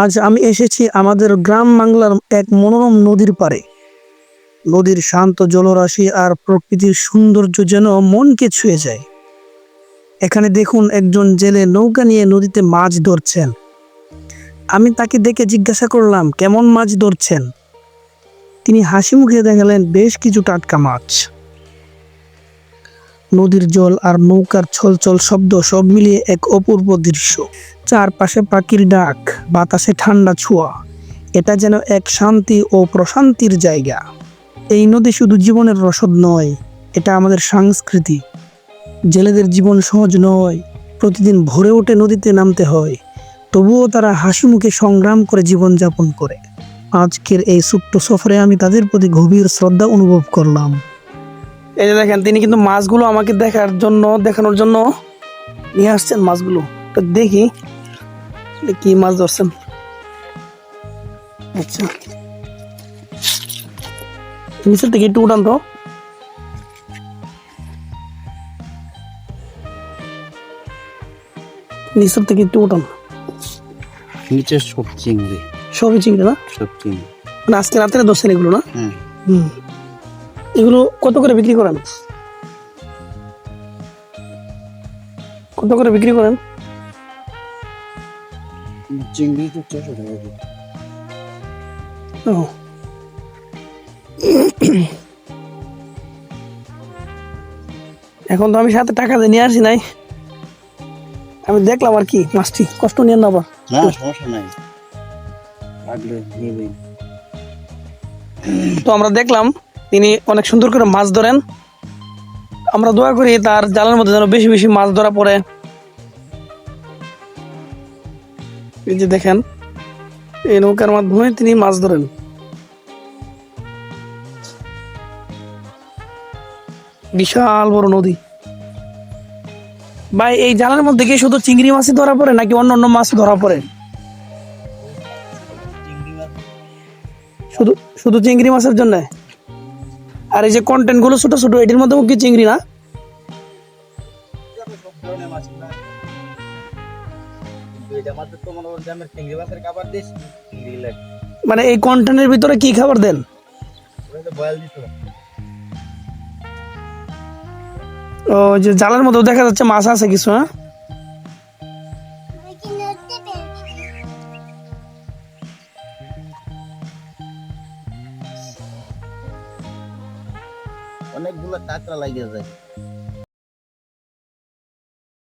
আজ আমি এসেছি আমাদের গ্রাম বাংলার এক মনোরম নদীর পারে নদীর শান্ত জলরাশি আর প্রকৃতির সৌন্দর্য যেন মনকে ছুঁয়ে যায়। এখানে দেখুন একজন জেলে নৌকা নিয়ে নদীতে মাছ ধরছেন। আমি তাকে দেখে জিজ্ঞাসা করলাম, কেমন মাছ ধরছেন? তিনি হাসি মুখে দেখালেন, বেশ কিছু টাটকা মাছ। নদীর জল আর নৌকার ছলছল শব্দ সব মিলিয়ে এক অপূর্ব দৃশ্য। চারপাশে পাখির ডাক, বাতাসে ঠান্ডা ছোঁয়া। এটা যেন এক শান্তি ও প্রশান্তির জায়গা। এই নদী শুধু জীবনের রসদ নয়, এটা আমাদের সংস্কৃতি। জেলেদের জীবন সহজ নয়, প্রতিদিন ভোরে উঠে নদীতে নামতে হয়। তবুও তারা হাসি মুখে সংগ্রাম করে জীবনযাপন করে। আজকের এই ছোট্ট সফরে আমি তাদের প্রতি গভীর শ্রদ্ধা অনুভব করলাম। এই যে দেখেন তিনি কিন্তু মাছগুলো আমাকে দেখার জন্য দেখানোর জন্য নিয়ে আসছেন মাছগুলো। তো দেখি কি মাছ ধরছেন। আচ্ছা। নিচের থেকে একটু উঠান তো। নিচের থেকে একটু উঠান। নিচে সব চিংড়ি। সবই চিংড়ি না? সব চিংড়ি। আজকে রাত্রে ধরছেন এগুলো না? হ্যাঁ। হুম। এগুলো কত করে বিক্রি করেন? কত করে বিক্রি করেন? চিংড়ি তো চারশো টাকা ও। এখন তো আমি সাথে টাকা দিয়ে নিয়ে আসি নাই। আমি দেখলাম আর কি মাছটি কষ্ট নিয়ে না আবার না সমস্যা নাই। তো আমরা দেখলাম তিনি অনেক সুন্দর করে মাছ ধরেন। আমরা দোয়া করি তার জালের মধ্যে যেন বেশি বেশি মাছ ধরা পড়ে। এই যে দেখেন, এই নৌকার মাধ্যমে তিনি মাছ ধরেন। বিশাল বড় নদী। ভাই, এই জালের মধ্যে কি শুধু চিংড়ি মাছই ধরা পড়ে, নাকি অন্য অন্য মাছ ধরা পড়ে? শুধু শুধু চিংড়ি মাছের জন্য? আর এই যে কন্টেন্টগুলো ছোট ছোট, এটির মধ্যে কি চিংড়ি না? মানে এই কন্টেন্টের ভিতরে কি খাবার দেন? ও, যে জালের মধ্যে দেখা যাচ্ছে মাছ আছে কিছু হ্যাঁ? অনেকগুলো কাঁকড়া লাগিয়ে যায়